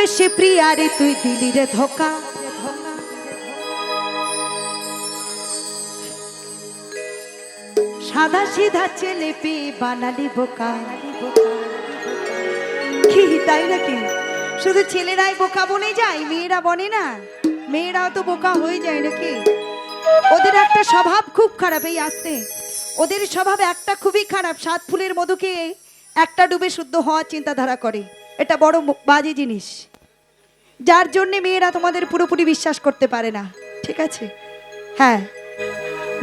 ভালোবেসে প্রিয়ারে, তুই দিলি রে ধোকা। সাদা সিধা ছেলে বানালি বোকা। কি তাই নাকি? শুধু ছেলেরাই বোকা বনে যায়, মেয়েরা বনে না। মেয়েরাও তো বোকা হয়ে যায় নাকি? ওদের একটা স্বভাব খুব খারাপ এই আসতে। ওদের স্বভাব একটা খুবই খারাপ, সাত ফুলের মধুকে একটা ডুবে শুদ্ধ হওয়ার চিন্তাধারা করে। এটা বড় বাজে জিনিস। যার জন্যে মেয়েরা তোমাদের পুরোপুরি বিশ্বাস করতে পারে না। ঠিক আছে? হ্যাঁ।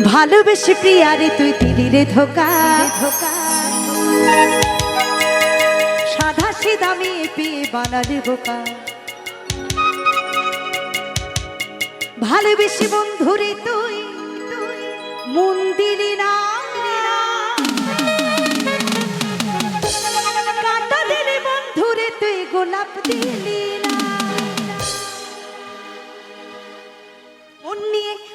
ভালোবেসে প্রিয়ারে তুই দিলি রে ধোকা। ধোকা সাদা সিধা মেয়ে পেয়ে বানালি বোকা। ভালোবেসে বন্ধুরে, তুই তুই মন দিলি না।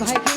ভাই